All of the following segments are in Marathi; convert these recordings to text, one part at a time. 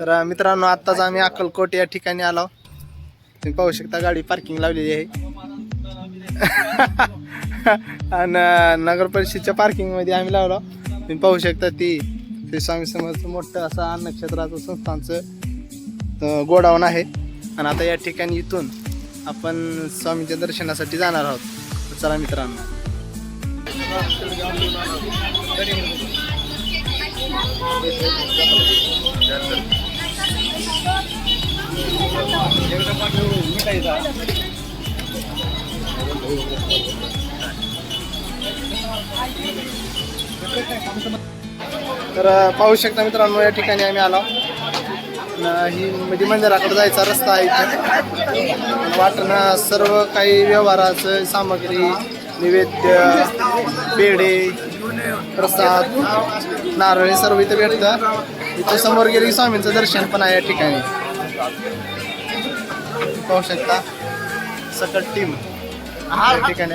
तर मित्रांनो आत्ताच आम्ही अक्कलकोट या ठिकाणी आलो. तुम्ही पाहू शकता गाडी पार्किंग लावलेली आहे. आणि नगर परिषदच्या पार्किंगमध्ये आम्ही लावलो. तुम्ही पाहू शकता ती श्री स्वामी समर्थ मोठं असं अन्नक्षेत्राचं संस्थांचं गोडाऊन आहे. आणि आता या ठिकाणी इथून आपण स्वामीच्या दर्शनासाठी जाणार आहोत. चला मित्रांनो. तर पाहू शकता मित्रांनो या ठिकाणी आम्ही आलो. ही म्हणजे मंदिराकडे जायचा रस्ता आहे वाटणं सर्व काही व्यवहाराचं सामग्री नैवेद्य पेढे प्रसाद नारळ हे सर्व इथं भेटतं. इथं समोर गेली स्वामींचं दर्शन पण आहे या ठिकाणी. पाहू शकता सकट टीम ठिकाणी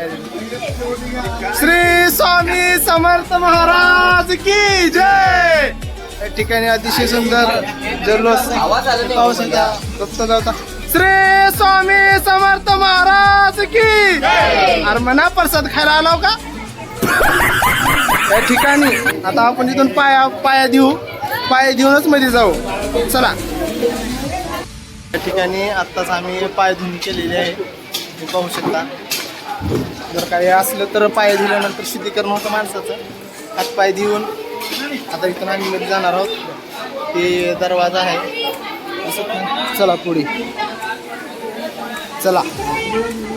श्री स्वामी समर्थ महाराज की जय! या ठिकाणी अतिशय सुंदर जल्लोष पाहू शकता श्री स्वामी समर्थ महाराज की अरे म्हणा प्रसाद खायला आलो हो का? या ठिकाणी आता आपण इथून पाया पाया देऊ. पाय देऊनच मध्ये जाऊ. चला. या ठिकाणी आत्ताच आम्ही पाय धुवून केलेली आहे. तुम्ही पाहू शकता. जर काही असलं तर पाय धुल्यानंतर शुद्धीकरण होतं माणसाचं. हात पाय देऊन आता इथून आम्ही मध्ये जाणार आहोत. ते दरवाजा आहे. असं चला पुढे. चला.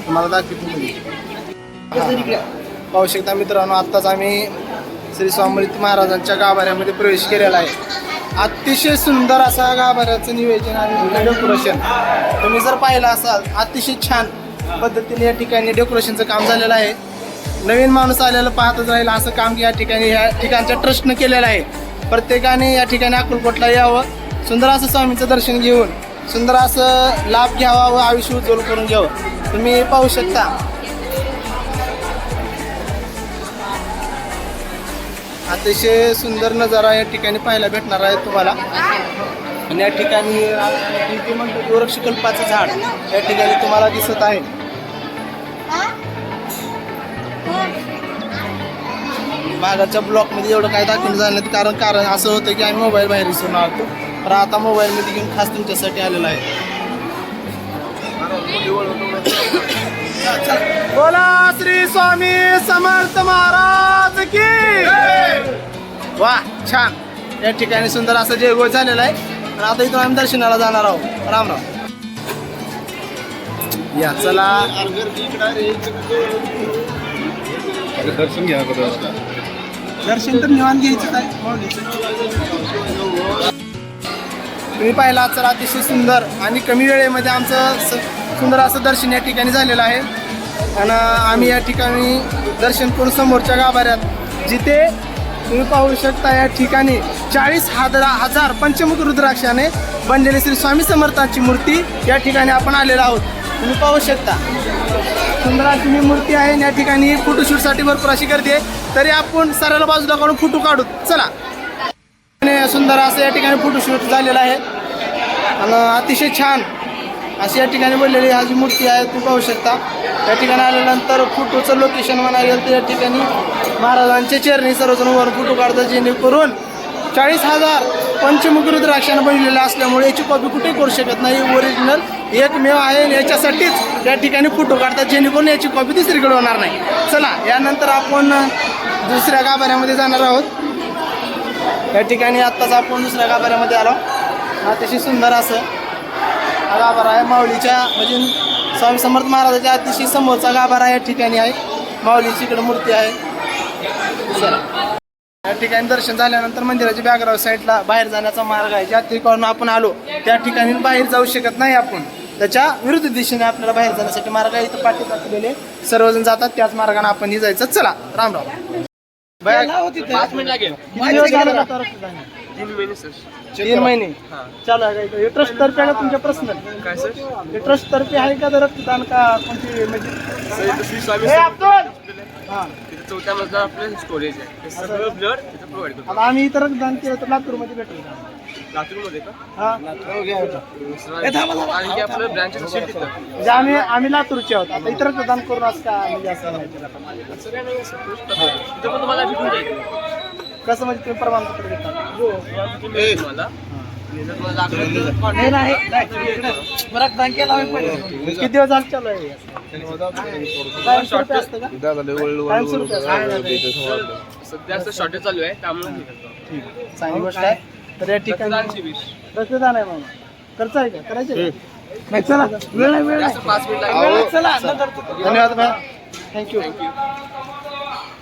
तुम्हाला दाखवतो पाहू शकता मित्रांनो आत्ताच आम्ही श्री स्वामी महाराजांच्या गाभाऱ्यामध्ये प्रवेश केलेला आहे. अतिशय सुंदर असा गाभाऱ्याचं नियोजन आणि डेकोरेशन तुम्ही जर पाहिलं असाल अतिशय छान पद्धतीने या ठिकाणी डेकोरेशनचं काम झालेलं आहे. नवीन माणूस आलेलं पाहतच राहील असं काम या ठिकाणी ह्या ठिकाणच्या ट्रस्टनं केलेलं आहे. प्रत्येकाने या ठिकाणी अक्कलकोटला यावं सुंदर असं स्वामींचं दर्शन घेऊन सुंदर असं लाभ घ्यावा व आयुष्य उज्ज्वल करून घ्यावं. तुम्ही पाहू शकता. अतिशय सुंदर नजारा या ठिकाणी पाहायला भेटणार आहे तुम्हाला. आणि या ठिकाणी हे वृक्षकल्पाचं झाड या ठिकाणी तुम्हाला दिसत आहे. मागाच्या ब्लॉकमध्ये एवढं काय दाखवलं झालं नाही कारण कारण असं होतं की आम्ही मोबाईल बाहेर विसरून आलो तर आता मोबाईलमध्ये घेऊन खास तुमच्यासाठी आलेला आहे. बोला श्री स्वामी समर्थ महाराज की. वा छान. या ठिकाणी सुंदर असं जयगोळ झालेला आहे. आणि आता इथून आम्ही दर्शनाला जाणार आहोत. राम राम. या चला. दर्शन घ्या दर्शन तर निवांत घ्यायचं आहे. तुम्ही पाहिला तर अतिशय सुंदर आणि कमी वेळेमध्ये आमचं सुंदर असं दर्शन या ठिकाणी झालेलं आहे. आणि आम्ही या ठिकाणी दर्शन करून समोरच्या गाभाऱ्यात जिथे तुम्ही पाहू शकता या ठिकाणी चाळीस हजार हजार पंचमुख रुद्राक्षाने बनलेली श्री स्वामी समर्थांची मूर्ती या ठिकाणी आपण आलेलो आहोत. तुम्ही पाहू शकता. सुंदर अशी मूर्ती आहे या ठिकाणी फोटोशूटसाठी भरपूर अशी गर्दी आहे. तरी आपण सरळ बाजूला काढून फोटो काढू. चला. सुंदर असं या ठिकाणी फोटोशूट झालेलं आहे. आणि अतिशय छान अशी या ठिकाणी बनलेली हा जी मूर्ती आहे तू पाहू शकता. या ठिकाणी आल्यानंतर फोटोचं लोकेशन म्हणायला गेलं तर या ठिकाणी महाराजांचे चरणी सर्वजण वर फोटो काढतात जेणेकरून चाळीस हजार पंचमुखी रुद्राक्षानं बनलेलं असल्यामुळे याची कॉपी कुठे करू शकत नाही. ओरिजिनल एकमेव आहे आणि याच्यासाठीच या ठिकाणी फोटो काढतात जेणेकरून याची कॉपी दुसरीकडे होणार नाही. चला यानंतर आपण दुसऱ्या गाभाऱ्यामध्ये जाणार आहोत. या ठिकाणी आत्ताच आपण दुसऱ्या गाभाऱ्यामध्ये आलो. अतिशय सुंदर असं. हा गाभारा आहे माऊलीच्या म्हणजे स्वामी समर्थ महाराजाच्या अतिशय समोरचा गाभारा या ठिकाणी आहे. माऊलीची इकडे मूर्ती आहे. चला. या ठिकाणी दर्शन झाल्यानंतर मंदिराच्या बॅकग्राऊंड साईडला बाहेर जाण्याचा मार्ग आहे. ज्या ठिकाणून आपण आलो त्या ठिकाणी बाहेर जाऊ शकत नाही आपण. त्याच्या विरुद्ध दिशेने आपल्याला बाहेर जाण्यासाठी मार्ग आहे. इथं पाठी टाकलेले सर्वजण जातात. त्याच मार्गाने आपणही जायचं. चला राम राम. रक्तदान? तीन महिने सर. तीन महिने चालू. आहे का? हे ट्रस्ट तर्फे आहे का तुमच्या पर्सनल काय सर? हे ट्रस्ट तर्फे आहे का रक्तदान का कोणती म्हणजे चौथ्या मजला आपलं स्टोरेज आहे. ते सगळं ब्लड तिथं प्रोव्हाइड करतो. आता आम्ही रक्तदान केलं तर लातूरमध्ये भेटेल का? लातूरमध्ये का? हा. कारण की आपलं असेल तिथं म्हणजे आम्ही आम्ही लातूरचे आहोत. आता इतर दान करून असं का म्हणजे असं माहिती असं काय नाही असं तिथं पण तुम्हाला भेटून जाईल. कसं म्हणजे तुम्ही प्रमाणपत्र देता? हो तुम्हाला. किती दिवस झाले चालू आहे हे? कायमस्वरूपी असतं का कायमस्वरूपी असतं सध्या असं शॉर्टेज चालू आहे त्यामुळे ठीक आहे. चांगली गोष्ट आहे तर या ठिकाणी रक्तदान आहे मामा खर्च आहे का करायचे का? नाही चला वेळ नाही वेळ नाही पाच मिनिट वेळ नाही, चला नंतर धन्यवाद भाई थँक्यू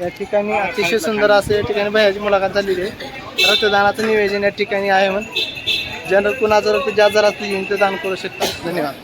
या ठिकाणी अतिशय सुंदर असं या ठिकाणी भयाची मुलाखत झालेली आहे रक्तदानाचं नियोजन या ठिकाणी आहे म्हणून जनरल कुणाचं रक्त ज्या जरा येऊन ते दान करू शकतात धन्यवाद.